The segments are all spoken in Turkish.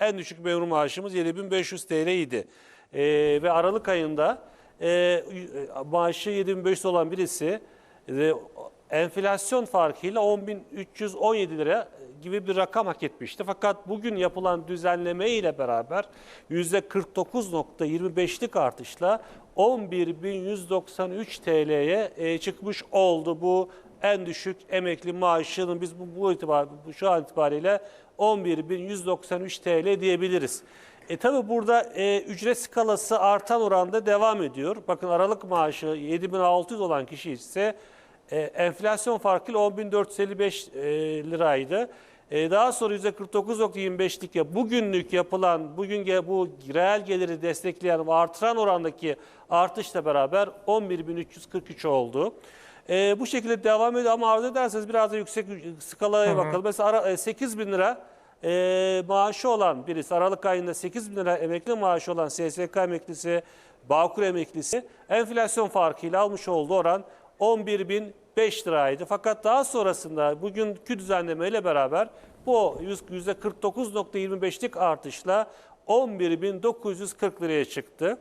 en düşük memur maaşımız 7500 TL idi. E, ve Aralık ayında e, maaşı 7500 olan birisi e, enflasyon farkıyla 10.317 lira gibi bir rakam hak etmişti. Fakat bugün yapılan düzenleme ile beraber %49.25'lik artışla 11.193 TL'ye e, çıkmış oldu bu en düşük emekli maaşının biz bu, bu itibar şu an itibariyle 11.193 TL diyebiliriz. E tabi burada e, ücret skalası artan oranda devam ediyor. Bakın Aralık maaşı 7600 olan kişi ise e, enflasyon farkıyla 10.455 e, liraydı. E, daha sonra %49.25'lik ya bugünlük yapılan, bugün bu reel geliri destekleyen ve artıran orandaki artışla beraber 11.343 oldu. E, bu şekilde devam ediyor ama arzu ederseniz biraz da yüksek skalaya bakalım. Mesela ara, e, 8 bin lira e, maaşı olan birisi, Aralık ayında 8 bin lira emekli maaşı olan SSK emeklisi, Bağkur emeklisi enflasyon farkıyla almış olduğu oran 11.005 liraydı. Fakat daha sonrasında bugünkü düzenlemeyle beraber bu %49.25'lik artışla 11.940 liraya çıktı.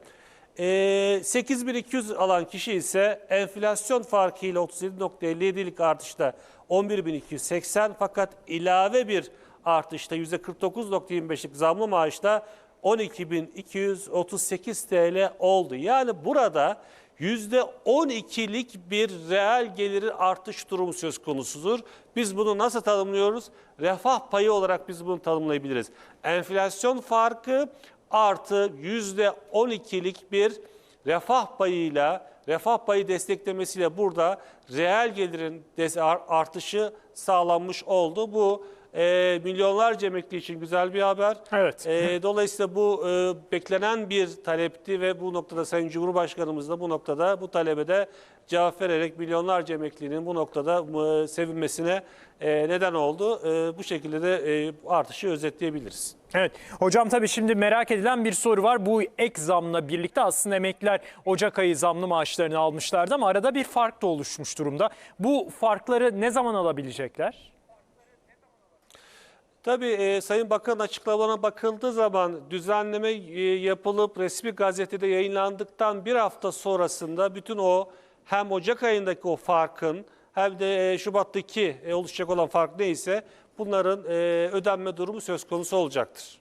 Ee, 8200 alan kişi ise enflasyon farkıyla 37.57'lik artışla 11.280 fakat ilave bir artışta %49.25'lik zamlı maaşla 12.238 TL oldu. Yani burada %12'lik bir reel gelirin artış durumu söz konusudur. Biz bunu nasıl tanımlıyoruz? Refah payı olarak biz bunu tanımlayabiliriz. Enflasyon farkı artı %12'lik bir refah payıyla, refah payı desteklemesiyle burada reel gelirin artışı sağlanmış oldu. Bu e, milyonlarca emekli için güzel bir haber. Evet. E, dolayısıyla bu e, beklenen bir talepti ve bu noktada Sayın Cumhurbaşkanımız da bu noktada bu talebe de cevap vererek milyonlarca emeklinin bu noktada e, sevinmesine e, neden oldu. E, bu şekilde de e, artışı özetleyebiliriz. Evet. Hocam tabii şimdi merak edilen bir soru var. Bu ek zamla birlikte aslında emekliler Ocak ayı zamlı maaşlarını almışlardı ama arada bir fark da oluşmuş durumda. Bu farkları ne zaman alabilecekler? Tabii e, Sayın Bakan açıklamalarına bakıldığı zaman düzenleme e, yapılıp resmi gazetede yayınlandıktan bir hafta sonrasında bütün o hem Ocak ayındaki o farkın hem de e, Şubat'taki e, oluşacak olan fark neyse bunların e, ödenme durumu söz konusu olacaktır.